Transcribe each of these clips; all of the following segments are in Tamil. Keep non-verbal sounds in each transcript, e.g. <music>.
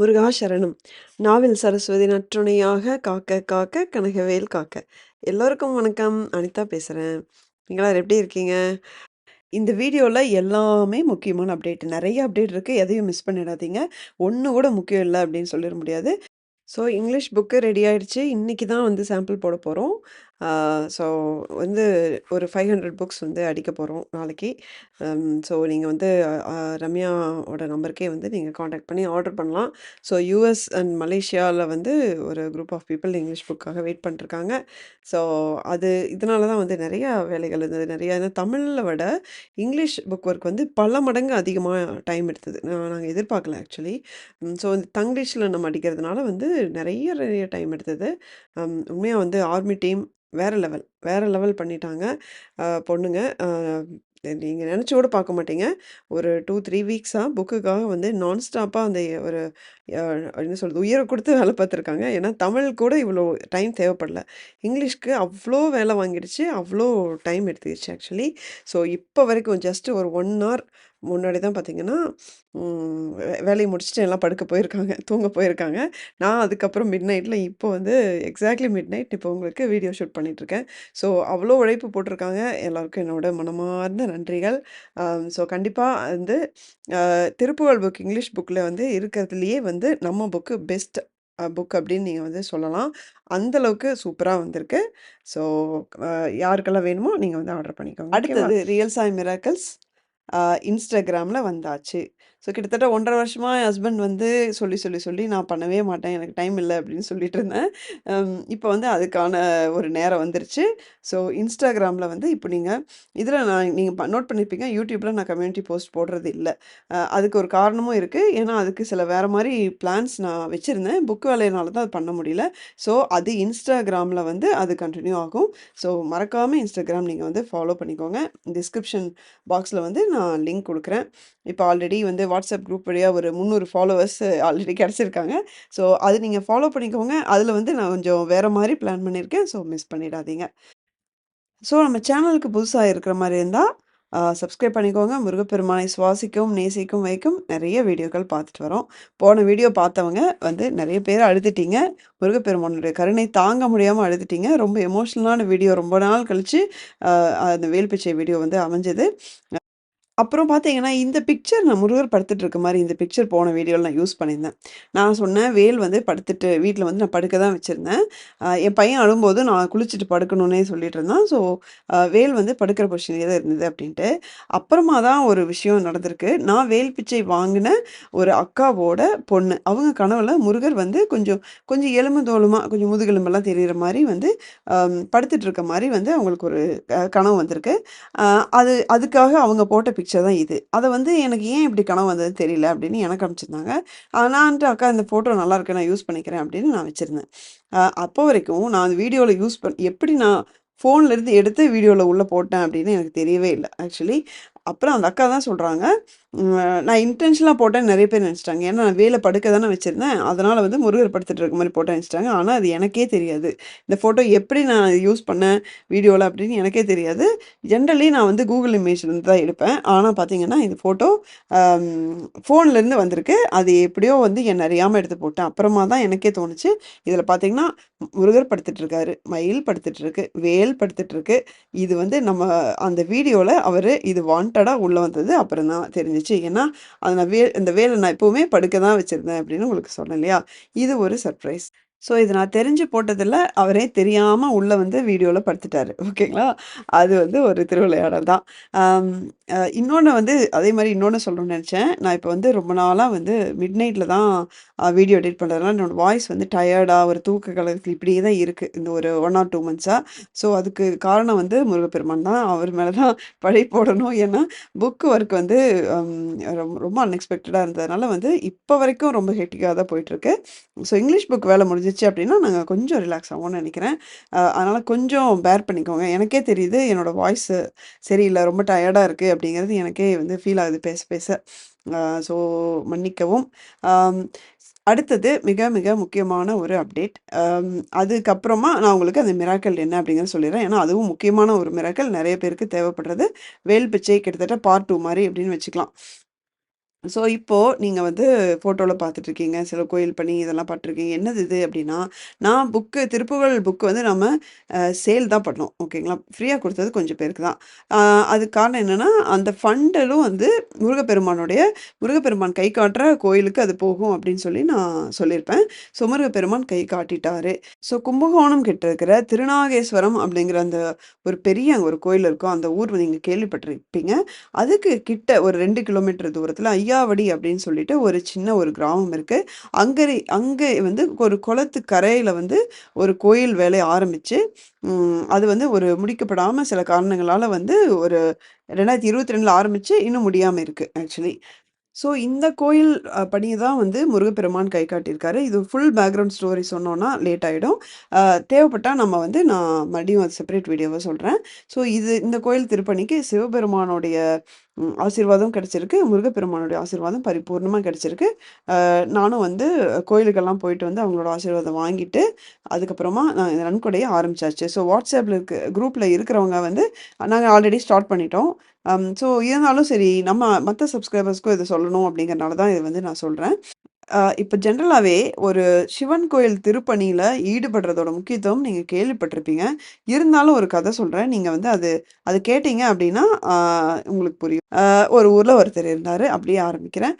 முருகா சரணம் நாவில் சரஸ்வதி நற்றுணையாக காக்க காக்க கனகவேல் காக்க. எல்லோருக்கும் வணக்கம். அனிதா பேசுகிறேன் நீங்களா எப்படி இருக்கீங்க? இந்த வீடியோவில் எல்லாமே முக்கியமான அப்டேட் நிறைய அப்டேட் இருக்குது எதையும் மிஸ் பண்ணிடாதீங்க. ஒன்று கூட முக்கியம் இல்லை அப்படின்னு சொல்லிட முடியாது. ஸோ இங்கிலீஷ் புக்கு ரெடி ஆயிடுச்சு. இன்றைக்கி தான் வந்து சாம்பிள் போட போகிறோம் ஸோ வந்து ஒரு ஃபைவ் ஹண்ட்ரட் புக்ஸ் வந்து அடிக்க போகிறோம் நாளைக்கு. ஸோ நீங்கள் வந்து ரம்யாவோட நம்பருக்கே வந்து நீங்கள் காண்டாக்ட் பண்ணி ஆர்டர் பண்ணலாம். ஸோ யூஎஸ் அண்ட் மலேசியாவில் வந்து ஒரு குரூப் ஆஃப் பீப்புள் இங்கிலீஷ் புக்காக வெயிட் பண்ணிருக்காங்க. ஸோ அது இதனால தான் வந்து நிறையா வேலைகள் இருந்தது. நிறையா ஏன்னா தமிழில் விட இங்கிலீஷ் புக் ஒர்க் வந்து பல மடங்கு அதிகமாக டைம் எடுத்தது. நாங்கள் எதிர்பார்க்கல ஆக்சுவலி ஸோ இந்த தங்கிலீஷில் நம்ம அடிக்கிறதுனால வந்து நிறைய நிறைய டைம் எடுத்தது. உண்மையாக வந்து ஆர்மி டீம் வேறு லெவல் வேறு லெவல் பண்ணிட்டாங்க. பொண்ணுங்க நீங்கள் நினச்சி கூட பார்க்க மாட்டீங்க. ஒரு டூ த்ரீ வீக்ஸாக புக்குக்காக வந்து நான்ஸ்டாப்பாக அந்த ஒரு என்ன சொல்கிறது உயிரை கொடுத்து வேலை பார்த்துருக்காங்க. ஏன்னா தமிழ் கூட இவ்வளோ டைம் தேவைப்படல. இங்கிலீஷ்க்கு அவ்வளோ வேலை வாங்கிடுச்சு. அவ்வளோ டைம் எடுத்துக்கிடுச்சு ஆக்சுவலி ஸோ இப்போ வரைக்கும் ஜஸ்ட் ஒரு ஒன் ஹவர் முன்னாடி தான் பார்த்தீங்கன்னா வே- வேலையை முடிச்சுட்டு எல்லாம் படுக்க போயிருக்காங்க. <laughs> தூங்க போயிருக்காங்க. நான் அதுக்கப்புறம் மிட் நைட்டில் இப்போ வந்து எக்ஸாக்ட்லி மிட் நைட் இப்போ உங்களுக்கு வீடியோ ஷூட் பண்ணிகிட்ருக்கேன் ஸோ அவ்வளோ உழைப்பு போட்டிருக்காங்க. எல்லாருக்கும் என்னோட மனமார்ந்த நன்றிகள். ஸோ கண்டிப்பாக வந்து திருப்புகழ் புக் இங்கிலீஷ் புக்கில் வந்து இருக்கிறதுலையே வந்து நம்ம புக்கு பெஸ்ட் புக் அப்படின்னு நீங்கள் வந்து சொல்லலாம். அந்த அளவுக்கு சூப்பராக வந்திருக்கு. ஸோ யாருக்கெல்லாம் வேணுமோ நீங்கள் வந்து ஆர்டர் பண்ணிக்கோங்க. அடுத்தது ரியல் சாய் மிராக்கல்ஸ் இன்ஸ்டாகிராமில் வந்தாச்சு. ஸோ கிட்டத்தட்ட ஒன்றரை வருஷமாக என் ஹஸ்பண்ட் வந்து சொல்லி சொல்லி சொல்லி நான் பண்ணவே மாட்டேன். எனக்கு டைம் இல்லை அப்படின்னு சொல்லிட்டு இருந்தேன். இப்போ வந்து அதுக்கான ஒரு நேரம் வந்துருச்சு. ஸோ இன்ஸ்டாகிராமில் வந்து இப்போ நீங்கள் இதில் நான் நீங்கள் நோட் பண்ணியிருப்பீங்க யூடியூப்பில் நான் கம்யூனிட்டி போஸ்ட் போடுறது இல்லை. அதுக்கு ஒரு காரணமும் இருக்குது ஏன்னா அதுக்கு சில வேறு மாதிரி பிளான்ஸ் நான் வச்சுருந்தேன். புக் வேலையினால தான் அது பண்ண முடியல. ஸோ அது இன்ஸ்டாகிராமில் வந்து அது கண்டினியூ ஆகும். ஸோ மறக்காமல் இன்ஸ்டாகிராம் நீங்கள் வந்து ஃபாலோ பண்ணிக்கோங்க. டிஸ்கிரிப்ஷன் பாக்ஸில் வந்து நான் லிங்க் கொடுக்குறேன். இப்போ ஆல்ரெடி வந்து வாட்ஸ்அப் குரூப் வழியாக ஒரு முந்நூறு ஃபாலோவர்ஸ் ஆல்ரெடி கிடச்சிருக்காங்க. ஸோ அது நீங்கள் ஃபாலோ பண்ணிக்கோங்க. அதில் வந்து நான் கொஞ்சம் வேறு மாதிரி பிளான் பண்ணியிருக்கேன். ஸோ மிஸ் பண்ணிடாதீங்க. ஸோ நம்ம சேனலுக்கு புதுசாக இருக்கிற மாதிரி இருந்தால் சப்ஸ்கிரைப் பண்ணிக்கோங்க. முருகப்பெருமானை சுவாசிக்கும் நேசிக்கும் வைக்கும் நிறைய வீடியோக்கள் பார்த்துட்டு வரோம். போன வீடியோ பார்த்தவங்க வந்து நிறைய பேர் அழுதுட்டீங்க முருகப்பெருமானுடைய கருணை தாங்க முடியாமல் அழுதுட்டீங்க ரொம்ப எமோஷ்னலான வீடியோ ரொம்ப நாள் கழித்து அந்த வேல்பிச்சை வீடியோ வந்து அமைஞ்சது. அப்புறம் பார்த்தீங்கன்னா, இந்த பிக்சர் நான் முருகர் படுத்துட்டு இருக்க மாதிரி இந்த பிக்சர் போன வீடியோவில் நான் யூஸ் பண்ணியிருந்தேன். நான் சொன்னேன், வேல் வந்து படுத்துட்டு வீட்டில் வந்து நான் படுக்க தான் வச்சுருந்தேன் என் பையன் அழும்போது நான் குளிச்சுட்டு படுக்கணும்னே சொல்லிட்டு இருந்தேன் ஸோ, வேல் வந்து படுக்கிற பொசிஷன்லேயே தான் இருந்தது அப்படின்ட்டு அப்புறமா தான் ஒரு விஷயம் நடந்திருக்கு. நான் வேல் பிச்சை வாங்கின ஒரு அக்காவோட பொண்ணு. அவங்க கனவுல முருகர் வந்து கொஞ்சம் கொஞ்சம் எலும்பு தோலுமா, கொஞ்சம் முதுகெலும்பெல்லாம் தெரிகிற மாதிரி வந்து படுத்துட்டு இருக்க மாதிரி வந்து அவங்களுக்கு ஒரு கனவு வந்திருக்கு. அது அதுக்காக அவங்க போட்ட பிக்சர் தான் இது. அதை வந்து எனக்கு ஏன் இப்படி கனவு வந்தது தெரியல அப்படின்னு எனக்கு அனுப்பிச்சிருந்தாங்க. நான்ட்டு நான் வந்துட்டு அக்கா இந்த ஃபோட்டோ நல்லாயிருக்கு நான் யூஸ் பண்ணிக்கிறேன் அப்படின்னு நான் வச்சுருந்தேன் அப்போ வரைக்கும் நான் அந்த வீடியோவில் யூஸ் பண் எப்படி நான் ஃபோன்லேருந்து எடுத்து வீடியோவில் உள்ளே போட்டேன் அப்படின்னு எனக்கு தெரியவே இல்லை ஆக்சுவலி. அப்புறம் அந்த அக்கா தான் சொல்கிறாங்க நான் இன்டென்ஷனாக போட்டேன்னு நிறைய பேர் நினச்சிட்டாங்க ஏன்னா நான் வேலை படுக்க தானே வச்சுருந்தேன் அதனால் வந்து முருகர் படுத்துட்டு இருக்க மாதிரி போட்டேன் நெனச்சுட்டாங்க. ஆனால் அது எனக்கே தெரியாது. இந்த ஃபோட்டோ எப்படி நான் யூஸ் பண்ணேன் வீடியோவில் அப்படின்னு எனக்கே தெரியாது. ஜென்ரலி நான் வந்து கூகுள் இமேஜ்லேருந்து தான் எடுப்பேன். ஆனால் பார்த்தீங்கன்னா, இந்த ஃபோட்டோ ஃபோன்லேருந்து வந்திருக்கு. அது எப்படியோ வந்து என்னை அறியாமல் எடுத்து போட்டேன். அப்புறமா தான் எனக்கே தோணுச்சு. இதில் பார்த்தீங்கன்னா, முருகர் படுத்துட்டு இருக்காரு, மயில் படுத்துட்டு இருக்கு, வேல் படுத்துட்டு இருக்கு. இது வந்து நம்ம அந்த வீடியோவில் அவர் இது வாண்டடாக உள்ளே வந்தது அப்புறம் தான் இருந்துச்சு ஏன்னா, அது நான் வே இந்த வேலை நான் எப்போவுமே படுக்க தான் வச்சிருந்தேன் அப்படின்னு உங்களுக்கு சொன்னேன் இல்லையா? இது ஒரு சர்ப்ரைஸ். ஸோ, இது நான் தெரிஞ்சு போட்டதில் அவரே தெரியாமல் உள்ளே வந்து வீடியோவில் படுத்துட்டாரு. ஓகேங்களா? அது வந்து ஒரு திருவிளையாடல் தான். இன்னொன்று வந்து அதே மாதிரி இன்னொன்று சொல்லணும்னு நினச்சேன் நான் இப்போ வந்து ரொம்ப நாளாக வந்து மிட் நைட்டில் தான் வீடியோ எடிட் பண்ணுறதுனால என்னோட வாய்ஸ் வந்து டயர்டாக ஒரு தூக்க கலகத்தில் இப்படியே தான் இருக்குது இந்த ஒரு ஒன் ஆர் டூ மந்த்ஸாக ஸோ, அதுக்கு காரணம் வந்து முருகப்பெருமான் தான். அவர் மேலே தான் பழி போடணும். ஏன்னா, புக் ஒர்க் வந்து ரொம்ப ரொம்ப அன்எக்ஸ்பெக்டடாக இருந்ததுனால வந்து இப்போ வரைக்கும் ரொம்ப ஹெட்டிக்காக தான் போயிட்டுருக்கு. ஸோ, இங்கிலீஷ் புக் முடிஞ்சு இருந்துச்சு அப்படின்னா, நாங்கள் கொஞ்சம் ரிலாக்ஸ் ஆகும்னு நினைக்கிறேன் அதனால் கொஞ்சம் பேர் பண்ணிக்கோங்க. எனக்கே தெரியுது என்னோட வாய்ஸ் சரியில்லை ரொம்ப டயர்டாக இருக்குது அப்படிங்கிறது எனக்கே வந்து ஃபீல் ஆகுது பேச பேச. ஸோ, மன்னிக்கவும். அடுத்தது மிக மிக முக்கியமான ஒரு அப்டேட். அதுக்கப்புறமா நான் உங்களுக்கு அந்த மிராக்கல் என்ன அப்படிங்கிறத சொல்லிடுறேன். ஏன்னா, அதுவும் முக்கியமான ஒரு மிராக்கல் நிறைய பேருக்கு தேவைப்படுறது. வேல் பிச்சை கிட்டத்தட்ட பார்ட் டூ மாதிரி அப்படின்னு வச்சுக்கலாம். ஸோ, இப்போ நீங்கள் வந்து ஃபோட்டோவில் பார்த்துட்ருக்கீங்க சில கோயில் பணி இதெல்லாம் பார்த்துருக்கீங்க. என்னது இது அப்படின்னா நான் புக்கு திருப்புகழ் புக் வந்து நம்ம சேல் தான் பண்ணோம். ஓகேங்களா? ஃப்ரீயாக கொடுத்தது கொஞ்சம் பேருக்கு தான். அது காரணம் என்னன்னா, அந்த ஃபண்டலும் வந்து முருகப்பெருமானுடைய முருகப்பெருமான் கை காட்டுற கோயிலுக்கு அது போகும் அப்படின்னு சொல்லி நான் சொல்லியிருப்பேன். ஸோ முருகப்பெருமான் கை காட்டிட்டாரு. ஸோ கும்பகோணம் கிட்ட இருக்கிற திருநாகேஸ்வரம் அப்படிங்கிற அந்த ஒரு பெரிய அங்கே ஒரு கோயில் இருக்கும். அந்த ஊர் நீங்கள் கேள்விப்பட்டிருப்பீங்க. அதுக்கு கிட்ட ஒரு ரெண்டு கிலோமீட்டர் தூரத்தில் ஐயா ஐயாவடி அப்படின்னு சொல்லிட்டு ஒரு சின்ன ஒரு கிராமம் இருக்குது அங்கே அங்கே வந்து ஒரு குளத்து கரையில் வந்து ஒரு கோயில் வேலை ஆரம்பித்து அது வந்து ஒரு முடிக்கப்படாமல் சில காரணங்களால் வந்து ஒரு ரெண்டாயிரத்தி இருபத்தி ரெண்டில் ஆரம்பித்து இன்னும் முடியாமல் இருக்குது ஆக்சுவலி. ஸோ இந்த கோயில் பணியை தான் வந்து முருகப்பெருமான் கை காட்டியிருக்காரு. இது ஃபுல் பேக்ரவுண்ட் ஸ்டோரி சொன்னோன்னா லேட் ஆகிடும் தேவைப்பட்டால் நம்ம வந்து நான் மறுபடியும் அது செப்பரேட் வீடியோவை சொல்கிறேன் ஸோ இது இந்த கோயில் திருப்பணிக்கு சிவபெருமானுடைய ஆசீர்வாதம் கிடச்சிருக்கு முருகப்பெருமானுடைய ஆசீர்வாதம் பரிபூர்ணமாக கிடைச்சிருக்கு. நானும் வந்து கோயிலுக்கெல்லாம் போயிட்டு வந்து அவங்களோட ஆசீர்வாதம் வாங்கிட்டு, அதுக்கப்புறமா நான் நன்கொடையை நன்கொடைய ஆரம்பிச்சாச்சு. ஸோ வாட்ஸ்அப்பில் இருக்க குரூப்பில் இருக்கிறவங்க வந்து நாங்கள் ஆல்ரெடி ஸ்டார்ட் பண்ணிட்டோம். ஸோ இருந்தாலும் சரி நம்ம மற்ற சப்ஸ்கிரைபர்ஸ்க்கும் இதை சொல்லணும் அப்படிங்கிறனால தான் இதை வந்து நான் சொல்கிறேன் இப்போ இப்ப ஜெனரலாவே ஒரு சிவன் கோயில் திருப்பணியில ஈடுபடுறதோட முக்கியத்துவம் நீங்க கேள்விப்பட்டிருப்பீங்க. இருந்தாலும் ஒரு கதை சொல்றேன். நீங்க வந்து அது அது கேட்டீங்க அப்படின்னா உங்களுக்கு புரியும். ஒரு ஊர்ல ஒருத்தர் இருந்தாரு. அப்படியே ஆரம்பிக்கிறேன்.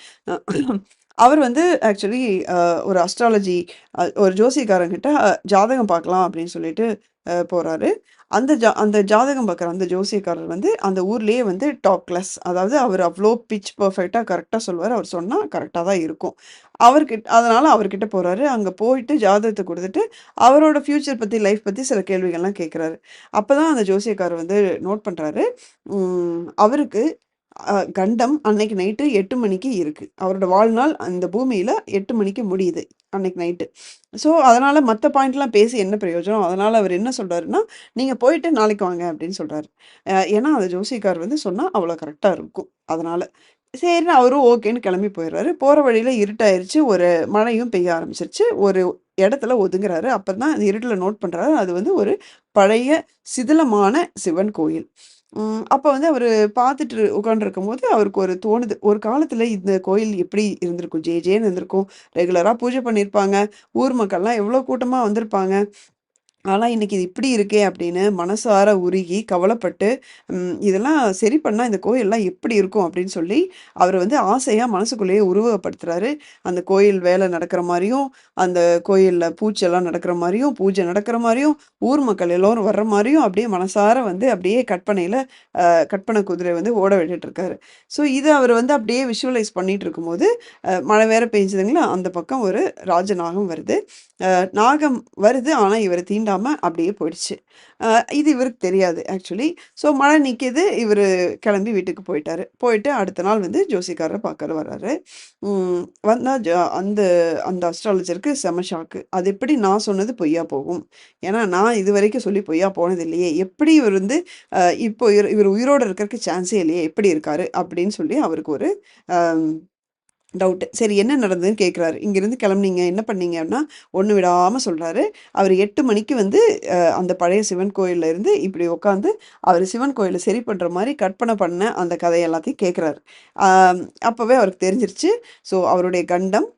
அவர் வந்து ஆக்சுவலி ஒரு அஸ்ட்ராலஜி ஒரு ஜோசியக்காரங்கிட்ட ஜாதகம் பார்க்கலாம் அப்படின்னு சொல்லிட்டு போகிறாரு அந்த ஜா அந்த ஜாதகம் பார்க்குற அந்த ஜோசியக்காரர் வந்து அந்த ஊர்லேயே வந்து டாப் கிளாஸ். அதாவது அவர் அவ்வளோ பிச் பர்ஃபெக்டாக கரெக்டாக சொல்லுவார் அவர் சொன்னால் கரெக்டாக தான் இருக்கும். அவர்கிட்ட அதனால் அவர்கிட்ட போகிறாரு அங்கே போயிட்டு ஜாதகத்தை கொடுத்துட்டு அவரோட ஃப்யூச்சர் பற்றி லைஃப் பற்றி சில கேள்விகள்லாம் கேட்குறாரு. அப்போ தான் அந்த ஜோசியக்காரர் வந்து நோட் பண்ணுறாரு அவருக்கு கண்டம் அன்னைக்கு நைட்டு எட்டு மணிக்கு இருக்குது அவரோட வாழ்நாள் அந்த பூமியில் எட்டு மணிக்கு முடியுது. அன்னைக்கு நைட்டு. ஸோ அதனால் மற்ற பாயிண்ட்லாம் பேசி என்ன பிரயோஜனம்? அதனால் அவர் என்ன சொல்கிறாருன்னா நீங்கள் போயிட்டு நாளைக்கு வாங்க" அப்படின்னு சொல்கிறாரு ஏன்னா அந்த ஜோசிக்கார் வந்து சொன்னால் அவ்வளோ கரெக்டாக இருக்கும். அதனால் சரின்னு அவரும் ஓகேன்னு கிளம்பி போயிடுறாரு போகிற வழியில் இருட்டாயிருச்சு. ஒரு மழையும் பெய்ய ஆரம்பிச்சிருச்சு ஒரு இடத்துல ஒதுங்குறாரு. அப்போ தான் அந்த இருட்டில் நோட் பண்ணுறாரு அது வந்து ஒரு பழைய சிதிலமான சிவன் கோயில். ம் அப்ப வந்து அவரு பார்த்துட்டு உட்காந்துருக்கும்போது அவருக்கு ஒரு தோணுது. ஒரு காலத்துல இந்த கோயில் எப்படி இருந்திருக்கும்? ஜே ஜேன்னு இருந்திருக்கும். ரெகுலரா பூஜை பண்ணியிருப்பாங்க. ஊர் மக்கள்லாம் எவ்ளோ கூட்டமா வந்திருப்பாங்க. ஆனால் இன்றைக்கி இது இப்படி இருக்கே அப்படின்னு மனசார உருகி, கவலைப்பட்டு, இதெல்லாம் சரி பண்ணால் இந்த கோயிலெலாம் எப்படி இருக்கும்? அப்படின்னு சொல்லி, அவர் வந்து ஆசையாக மனசுக்குள்ளேயே உருவகப்படுத்துகிறாரு அந்த கோயில் வேலை நடக்கிற மாதிரியும் அந்த கோயிலில் பூச்செல்லாம் நடக்கிற மாதிரியும் பூஜை நடக்கிற மாதிரியும் ஊர் மக்கள் எல்லோரும் வர்ற மாதிரியும் அப்படியே மனசார வந்து அப்படியே கற்பனையில் கற்பனை குதிரை வந்து ஓட விட்டுட்டுருக்காரு ஸோ இதை அவர் வந்து அப்படியே விஷுவலைஸ் பண்ணிகிட்டு இருக்கும்போது, மழை வேற பெஞ்சதுங்களா, அந்த பக்கம் ஒரு ராஜநாகம் வருது. நாகம் வருது. ஆனால் இவர் தீண்ட தீண்டாம அப்படியே போயிடுச்சு. இது இவருக்கு தெரியாது ஆக்சுவலி. ஸோ மழை நிற்கிது இவரு கிளம்பி வீட்டுக்கு போயிட்டாரு. போயிட்டு அடுத்த நாள் வந்து ஜோசிக்காரரை பார்க்கற வர்றாரு வந்தால் வந்தா அந்த அந்த அஸ்ட்ராலஜருக்கு செம ஷாக்கு. அது எப்படி நான் சொன்னது பொய்யா போகும்? ஏன்னா நான் இது வரைக்கும் சொல்லி பொய்யா போனது இல்லையே! எப்படி இவர் வந்து இப்போ இவரு இவர் உயிரோட இருக்கறக்கு சான்ஸே இல்லையே! எப்படி இருக்காரு? அப்படின்னு சொல்லி அவருக்கு ஒரு டவுட்டு. சரி என்ன நடந்ததுன்னு கேட்குறாரு. இங்கேருந்து கிளம்புனீங்க, என்ன பண்ணீங்க? அப்படின்னா, ஒன்று விடாமல் சொல்கிறாரு அவர் எட்டு மணிக்கு வந்து அந்த பழைய சிவன் கோயில்ல இருந்து இப்படி உட்காந்து, அவர் சிவன் கோயிலை சரி பண்ணுற மாதிரி கற்பனை பண்ண அந்த கதை எல்லாத்தையும் கேட்குறாரு. அப்போவே அவருக்கு தெரிஞ்சிருச்சு. ஸோ அவருடைய கண்டம்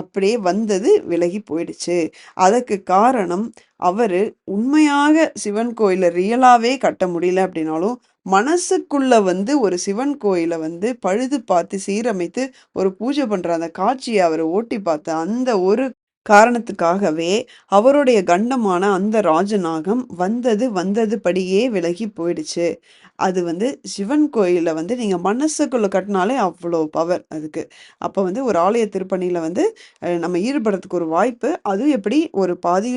அப்படியே வந்தது விலகி போயிடுச்சு. அதற்கு காரணம் அவர் உண்மையாக சிவன் கோயிலை ரியலாகவே கட்ட முடியல அப்படின்னாலும், மனசுக்குள்ள வந்து ஒரு சிவன் கோயிலை வந்து பழுது பார்த்து, சீரமைத்து ஒரு பூஜை பண்ற அந்த காட்சியை அவர் ஓட்டி பார்த்த அந்த ஒரு காரணத்துக்காகவே, அவருடைய கண்டமான அந்த ராஜநாகம் வந்தது வந்தது படியே விலகி போயிடுச்சு. அது வந்து சிவன் கோயிலில் வந்து நீங்கள் மனசுக்குள்ளே கட்டினாலே அவ்வளோ பவர் அதுக்கு. அப்போ வந்து ஒரு ஆலய திருப்பணியில் வந்து நம்ம ஈடுபடுறதுக்கு ஒரு வாய்ப்பு. அதுவும் எப்படி ஒரு பாதி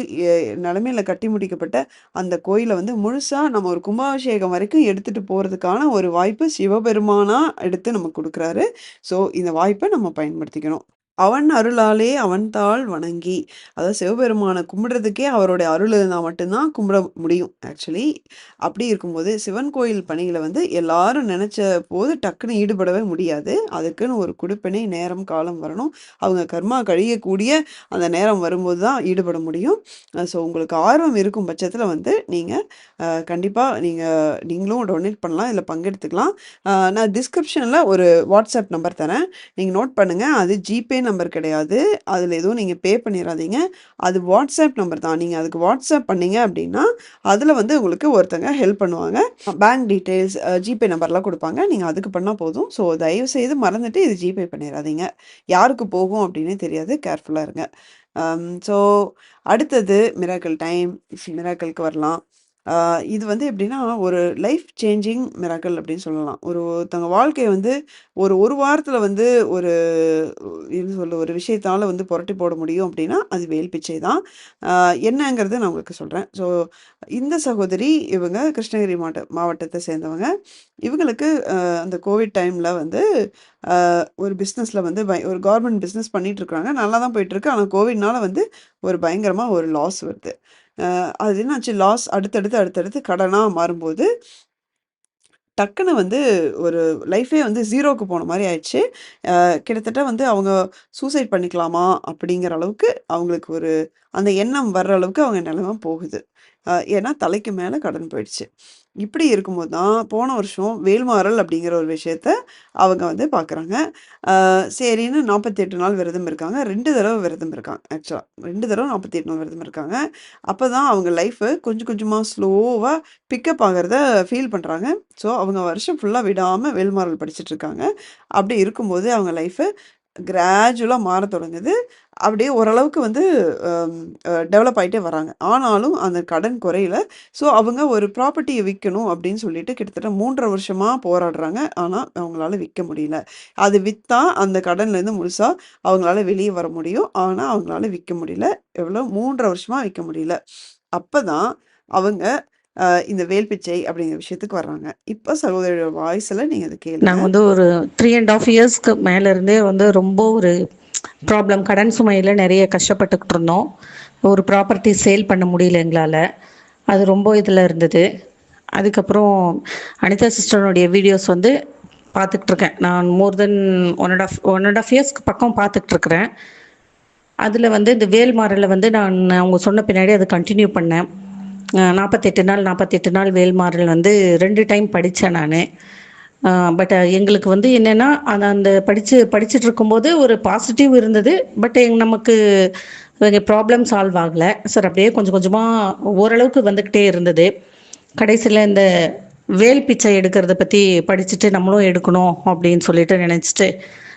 நிலமையில கட்டி முடிக்கப்பட்ட அந்த கோயிலை வந்து முழுசாக நம்ம ஒரு கும்பாபிஷேகம் வரைக்கும் எடுத்துகிட்டு போகிறதுக்கான ஒரு வாய்ப்பு சிவபெருமானாக எடுத்து நமக்கு கொடுக்குறாரு ஸோ இந்த வாய்ப்பை நம்ம பயன்படுத்திக்கணும். அவன் அருளாலே அவன் தாள் வணங்கி. அதாவது சிவபெருமானை கும்பிடுறதுக்கே அவருடைய அருள் இருந்தால் மட்டும்தான் கும்பிட முடியும். ஆக்சுவலி அப்படி இருக்கும்போது சிவன் கோயில் பணிகளை வந்து எல்லாரும் நினச்ச போது டக்குன்னு ஈடுபடவே முடியாது. அதுக்குன்னு ஒரு குடுப்பினை நேரம் காலம் வரணும். அவங்க கர்மா கழியக்கூடிய அந்த நேரம் வரும்போது தான் ஈடுபட முடியும். ஸோ உங்களுக்கு ஆர்வம் இருக்கும் பட்சத்தில் வந்து நீங்கள் கண்டிப்பாக நீங்கள் நீங்களும் டொனேட் பண்ணலாம். இதில் பங்கெடுத்துக்கலாம். நான் டிஸ்கிரிப்ஷனில் ஒரு வாட்ஸ்அப் நம்பர் தரேன். நீங்கள் நோட் பண்ணுங்கள் அது ஜிபே நம்பர் கிடையாது. அதில் எதுவும் நீங்கள் பே பண்ணிடாதீங்க அது வாட்ஸ்அப் நம்பர் தான். நீங்கள் அதுக்கு வாட்ஸ்அப் பண்ணீங்க அப்படின்னா அதில் வந்து உங்களுக்கு ஒருத்தங்க ஹெல்ப் பண்ணுவாங்க. பேங்க் டீட்டெயில்ஸ் ஜிபே நம்பர்லாம் கொடுப்பாங்க. நீங்கள் அதுக்கு பண்ணால் போதும். ஸோ தயவு செய்து மறந்துட்டு இது ஜிபே பண்ணிடாதீங்க யாருக்கு போகும் அப்படின்னே தெரியாது. கேர்ஃபுல்லாக இருங்க. ஸோ அடுத்தது மிராக்கல் டைம் மிராக்கலுக்கு வரலாம். இது வந்து எப்படின்னா, ஒரு லைஃப் சேஞ்சிங் மிராக்கல் அப்படின்னு சொல்லலாம். ஒரு ஒருத்தவங்க வாழ்க்கையை வந்து ஒரு ஒரு வாரத்தில் வந்து ஒரு என்ன சொல்ல ஒரு விஷயத்தால வந்து புரட்டி போட முடியும் அப்படின்னா, அது வேல் பிச்சை தான். என்னங்கிறத நான் உங்களுக்கு சொல்கிறேன் ஸோ இந்த சகோதரி இவங்க கிருஷ்ணகிரி மாவட்ட மாவட்டத்தை சேர்ந்தவங்க. இவங்களுக்கு அந்த கோவிட் டைமில் வந்து ஒரு பிஸ்னஸில் வந்து பய ஒரு கவர்மெண்ட் பிஸ்னஸ் பண்ணிகிட்ருக்குறாங்க நல்லா தான் போயிட்டுருக்கு. ஆனால் கோவிட்னால் வந்து ஒரு பயங்கரமாக ஒரு லாஸ் வருது. அது என்னாச்சு லாஸ் அடுத்தடுத்து அடுத்தடுத்து கடனாக மாறும்போது டக்குன்னு வந்து ஒரு லைஃபே வந்து ஜீரோக்கு போன மாதிரி ஆயிடுச்சு. கிட்டத்தட்ட வந்து அவங்க சூசைட் பண்ணிக்கலாமா? அப்படிங்கிற அளவுக்கு அவங்களுக்கு ஒரு அந்த எண்ணம் வர்ற அளவுக்கு அவங்க நிலைமை போகுது. ஏன்னா தலைக்கு மேலே கடன் போயிடுச்சு. இப்படி இருக்கும்போது தான் போன வருஷம் வேல்மாறல் அப்படிங்கிற ஒரு விஷயத்த அவங்க வந்து பார்க்குறாங்க. சரின்னு நாற்பத்தி எட்டு நாள் விரதம் இருக்காங்க. ரெண்டு தடவை விரதம் இருக்காங்க ஆக்சுவலா. 2 தடவ 48 நாள் விரதம் இருக்காங்க. அப்போ தான் அவங்க லைஃபு கொஞ்சம் கொஞ்சமாக ஸ்லோவாக பிக்கப் ஆகிறத ஃபீல் பண்ணுறாங்க ஸோ அவங்க வருஷம் ஃபுல்லாக விடாமல் வேல்மாறல் படிச்சுட்ருக்காங்க. அப்படி இருக்கும்போது அவங்க லைஃபு கிராஜுவலாக மாற தொடங்குது. அப்படியே ஓரளவுக்கு வந்து டெவலப் ஆகிட்டே வராங்க. ஆனாலும் அந்த கடன் குறையில ஸோ அவங்க ஒரு ப்ராப்பர்ட்டியை விற்கணும் அப்படின்னு சொல்லிட்டு கிட்டத்தட்ட மூன்றரை வருஷமாக போராடுறாங்க. ஆனால் அவங்களால விற்க முடியல. அது விற்றா அந்த கடன்லேருந்து முழுசா அவங்களால வெளியே வர முடியும். ஆனால் அவங்களால விற்க முடியல. எவ்வளோ மூன்றரை வருஷமாக விற்க முடியல அப்போ தான் அவங்க இந்த வேல் பிச்சை அப்படிங்கிற விஷயத்துக்கு வர்றாங்க. இப்போ சகோதரியோட வாய்ஸ்ல நீங்க அதை கேளுங்க. நாங்க வந்து ஒரு 3 1/2 இயர்ஸ்க்கு மேல இருந்தே வந்து ரொம்ப ஒரு ப்ராப்ளம் கடன் சுமையில நிறைய கஷ்டப்பட்டுக்கிட்டு இருந்தோம். ஒரு ப்ராப்பர்ட்டி சேல் பண்ண முடியல எங்களால. அது ரொம்ப இதுல இருந்தது. அதுக்கப்புறம் அனிதா சிஸ்டருடைய வீடியோஸ் வந்து பார்த்துட்டு இருக்கேன். நான் மோர் தென் 1 1/2 1 1/2 இயர்ஸ்க்கு பக்கம் பார்த்துட்டு இருக்கிறேன். அதில் வந்து இந்த வேல்மாறல வந்து நான் அவங்க சொன்ன பின்னாடி அதை கண்டினியூ பண்ணேன். நாற்பத்தெட்டு நாள் 48 நாள் வேல்மாறல் வந்து ரெண்டு டைம் படித்தேன் நான் பட் எங்களுக்கு வந்து என்னென்னா அந்த அந்த படித்து படிச்சுட்டு இருக்கும்போது ஒரு பாசிட்டிவ் இருந்தது. பட் எங் நமக்கு ப்ராப்ளம் சால்வ் ஆகலை சார் அப்படியே கொஞ்சம் கொஞ்சமாக ஓரளவுக்கு வந்துக்கிட்டே இருந்தது. கடைசியில் இந்த வேல் பிச்சை எடுக்கிறத பற்றி படிச்சுட்டு நம்மளும் எடுக்கணும் அப்படின்னு சொல்லிட்டு நினச்சிட்டு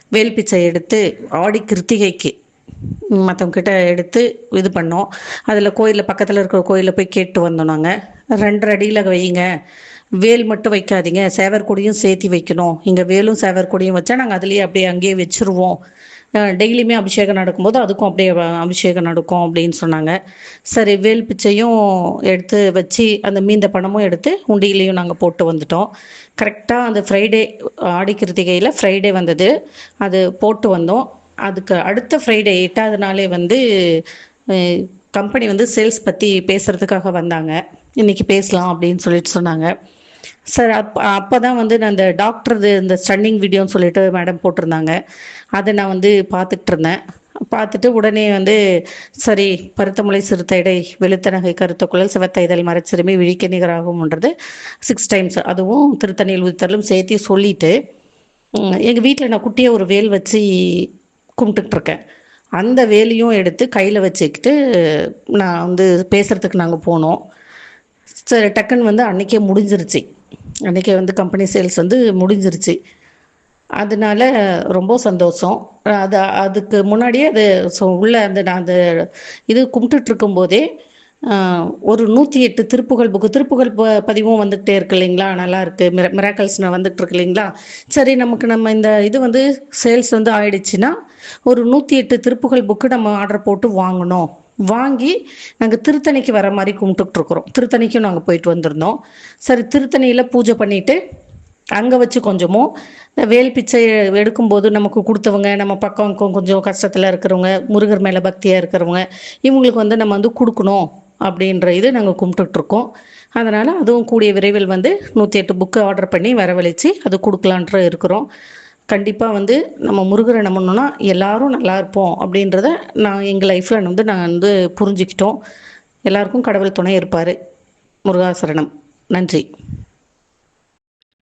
வேல் பிச்சை எடுத்து ஆடி கிருத்திகைக்கு மத்தவங்க கிட்ட எடுத்து இது பண்ணோம். அதில் கோயிலில் பக்கத்தில் இருக்கிற கோயிலில் போய் கேட்டு வந்தோம் நாங்கள் ரெண்டரை அடியில் வையுங்க. வேல் மட்டும் வைக்காதீங்க. சேவர்கொடியும் சேர்த்தி வைக்கணும். இங்கே வேலும் சேவர்கொடியும் வச்சா நாங்கள் அதுலேயே அப்படியே அங்கேயே வச்சுருவோம். டெய்லியுமே அபிஷேகம் நடக்கும்போது அதுக்கும் அப்படியே அபிஷேகம் நடக்கும் அப்படின்னு சொன்னாங்க. சரி வேல் பிச்சையும் எடுத்து வச்சு அந்த மீந்த பணமும் எடுத்து உண்டியிலையும் நாங்கள் போட்டு வந்துட்டோம். கரெக்டாக அந்த ஃப்ரைடே ஆடி கிருத்திகையில் ஃப்ரைடே வந்தது. அது போட்டு வந்தோம். அதுக்கு அடுத்த ஃப்ரைடே எட்டாவது நாளே வந்து கம்பெனி வந்து சேல்ஸ் பற்றி பேசுறதுக்காக வந்தாங்க. இன்னைக்கு பேசலாம் அப்படின்னு சொல்லிட்டு சொன்னாங்க. சார் அப் தான் வந்து நான் இந்த டாக்டர்து இந்த ஸ்டன்னிங் வீடியோன்னு சொல்லிட்டு மேடம் போட்டிருந்தாங்க. அதை நான் வந்து பார்த்துட்டு இருந்தேன். பார்த்துட்டு உடனே வந்து சரி பருத்தமலை சிறுத்தைடை சிறுத்த இடை வெளுத்த நகை கருத்த குழல் சிவத்த இதழ் மரச்சிறுமி விழிக்க நிகராகும்ன்றது சிக்ஸ் டைம்ஸ் அதுவும் திருத்தணியில் உதித்தருளும் சேர்த்து சொல்லிட்டு, எங்கள் வீட்டில் நான் குட்டியாக ஒரு வேல் வச்சு கும்பிட்டுட்ருக்கேன் அந்த வேலையும் எடுத்து கையில் வச்சுக்கிட்டு நான் வந்து பேசுறதுக்கு நாங்கள் போனோம். சரி டக்குன்னு வந்து அன்னைக்கே முடிஞ்சிருச்சு. அன்றைக்கே வந்து கம்பெனி சேல்ஸ் வந்து முடிஞ்சிருச்சு. அதனால ரொம்ப சந்தோஷம். அது அதுக்கு முன்னாடியே அது சொ உள்ள அந்த நான் அந்த இது கும்பிட்டுட்டு இருக்கும்போதே, ஒரு நூற்றி எட்டு திருப்புகழ் புக்கு திருப்புகழ் ப பதிவும் வந்துகிட்டே இருக்கு இல்லைங்களா? நல்லாயிருக்கு. மிர மிராக்கல்ஸ் வந்துட்டு இருக்கு இல்லைங்களா? சரி நமக்கு நம்ம இந்த இது வந்து சேல்ஸ் வந்து ஆயிடுச்சுன்னா, ஒரு 108 திருப்புகழ் புக்கு நம்ம ஆர்டர் போட்டு வாங்கணும். வாங்கி நாங்கள் திருத்தணிக்கு வர மாதிரி கும்பிட்டுட்ருக்குறோம் திருத்தணிக்கும் நாங்கள் போயிட்டு வந்திருந்தோம். சரி திருத்தணியில பூஜை பண்ணிட்டு, அங்கே வச்சு கொஞ்சமும் வேல் பிச்சை எடுக்கும்போது நமக்கு கொடுத்தவங்க நம்ம பக்கம் கொஞ்சம் கஷ்டத்தில் இருக்கிறவங்க முருகர் மேலே பக்தியாக இருக்கிறவங்க இவங்களுக்கு வந்து நம்ம வந்து கொடுக்கணும் அப்படின்ற இது நாங்கள் கும்பிட்டுட்ருக்கோம். அதனால் அதுவும் கூடிய விரைவில் வந்து நூற்றி எட்டு புக்கு ஆர்டர் பண்ணி வரவழைச்சு அது கொடுக்கலான்ற இருக்கிறோம். கண்டிப்பாக வந்து நம்ம முருகரை நம்பணும்னா எல்லாரும் நல்லா இருப்போம் அப்படின்றத நான் எங்கள் லைஃப்பில் வந்து நாங்கள் வந்து புரிஞ்சுக்கிட்டோம். எல்லாருக்கும் கடவுள் துணை இருப்பார். முருகாசரணம். நன்றி.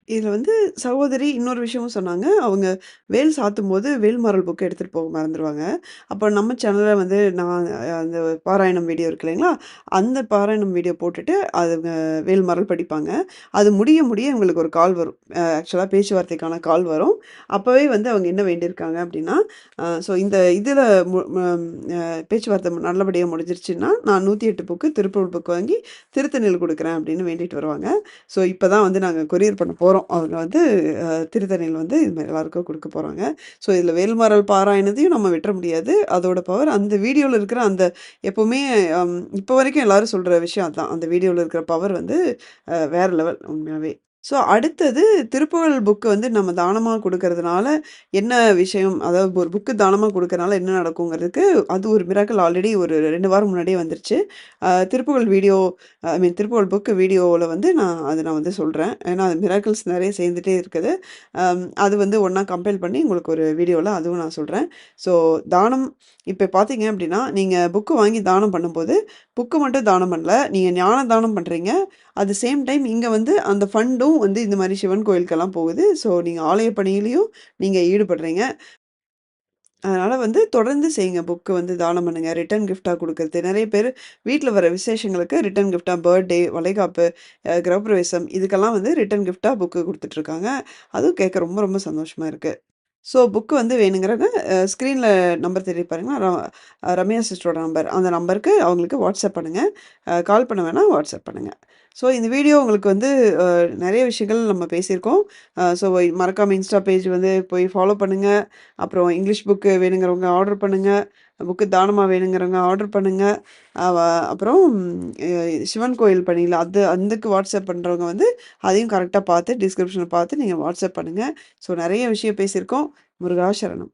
இதில் வந்து சகோதரி இன்னொரு விஷயமும் சொன்னாங்க. அவங்க வேல் சாத்தும்போது வேல்மாறல் புக்கை எடுத்துகிட்டு போக மறந்துடுவாங்க அப்போ நம்ம சேனலில் வந்து நான் அந்த பாராயணம் வீடியோ இருக்கு இல்லைங்களா? அந்த பாராயணம் வீடியோ போட்டுட்டு அது வேல்மாறல் படிப்பாங்க. அது முடிய முடிய இவங்களுக்கு ஒரு கால் வரும். ஆக்சுவலாக பேச்சுவார்த்தைக்கான கால் வரும். அப்போவே வந்து அவங்க என்ன வேண்டியிருக்காங்க அப்படின்னா ஸோ இந்த இதில் பேச்சுவார்த்தை நல்லபடியாக முடிஞ்சிருச்சுன்னா நான் நூற்றி எட்டு புக்கு திருப்பூர் புக்கு வாங்கி திருத்தணியில் கொடுக்குறேன் அப்படின்னு வேண்டிட்டு வருவாங்க. ஸோ இப்போ தான் வந்து நாங்கள் கொரியர் பண்ண வரும் அதில் வந்து திருத்தணியில் வந்து இது மாதிரி எல்லாருக்கும் கொடுக்க போகிறாங்க ஸோ இதில் வேல்மாறல் பாராயணத்தையும் நம்ம விட்டுற முடியாது. அதோட பவர் அந்த வீடியோவில் இருக்கிற அந்த எப்போவுமே இப்போ வரைக்கும் எல்லாரும் சொல்கிற விஷயம் அதுதான் அந்த வீடியோவில் இருக்கிற பவர் வந்து வேறு வேற லெவல் உண்மையாகவே ஸோ அடுத்தது திருப்புகழ் புக்கு வந்து நம்ம தானமாக கொடுக்கறதுனால என்ன விஷயம்? அதாவது ஒரு புக்கு தானமாக கொடுக்கறனால என்ன நடக்குங்கிறதுக்கு அது ஒரு மிராக்கள் ஆல்ரெடி ஒரு ரெண்டு வாரம் முன்னாடியே வந்துருச்சு. Thiruppugazh video I mean Thiruppugazh book வீடியோவில் வந்து நான் அது நான் வந்து சொல்கிறேன் ஏன்னா அது மிராக்கிள்ஸ் நிறைய சேர்ந்துட்டே இருக்குது. அது வந்து ஒன்றா கம்பேர் பண்ணி உங்களுக்கு ஒரு வீடியோவில் அதுவும் நான் சொல்கிறேன் ஸோ தானம் இப்போ பார்த்தீங்க அப்படின்னா நீங்கள் புக்கு வாங்கி தானம் பண்ணும்போது புக்கு மட்டும் தானம் பண்ணல நீங்கள் ஞான தானம் பண்ணுறீங்க அட் த சேம் டைம் இங்கே வந்து அந்த ஃபண்டும் வந்து இந்த மாதிரி சிவன் கோயிலுக்கெல்லாம் போகுது. ஸோ நீங்கள் ஆலய பணியிலையும் நீங்கள் ஈடுபடுறீங்க. அதனால் வந்து தொடர்ந்து செய்யுங்க. புக்கு வந்து தானம் பண்ணுங்க. ரிட்டர்ன் கிஃப்டாக கொடுக்குறது. நிறைய பேர் வீட்டில் வர விசேஷங்களுக்கு ரிட்டர்ன் கிஃப்டாக பர்த்டே வளைகாப்பு கிரகப்பிரவேசம் இதுக்கெல்லாம் வந்து ரிட்டர்ன் கிஃப்டாக புக்கு கொடுத்துட்ருக்காங்க. அதுவும் கேட்க ரொம்ப ரொம்ப சந்தோஷமாக இருக்குது ஸோ புக்கு வந்து வேணுங்கிறவங்க ஸ்க்ரீனில் நம்பர் தெரிய பாருங்களா ரம்யா சிஸ்டரோட நம்பர். அந்த நம்பருக்கு அவங்களுக்கு வாட்ஸ்அப் பண்ணுங்கள் கால் பண்ண வேணால் வாட்ஸ்அப் பண்ணுங்கள் ஸோ இந்த வீடியோ உங்களுக்கு வந்து நிறைய விஷயங்கள் நம்ம பேசியிருக்கோம். ஸோ மறக்காமல் இன்ஸ்டா பேஜ் வந்து போய் ஃபாலோ பண்ணுங்கள் அப்புறம் இங்கிலீஷ் புக்கு வேணுங்கிறவங்க ஆர்டர் பண்ணுங்கள் புக்கு தானமாக வேணுங்கிறவங்க ஆர்டர் பண்ணுங்கள் அப்புறம் சிவன் கோயில் பணியில் அது அதுக்கு வாட்ஸ்அப் பண்ணுறவங்க வந்து அதையும் கரெக்டாக பார்த்து டிஸ்கிரிப்ஷனை பார்த்து நீங்கள் வாட்ஸ்அப் பண்ணுங்கள் ஸோ நிறைய விஷயம் பேசியிருக்கோம். முருகா சரணம்.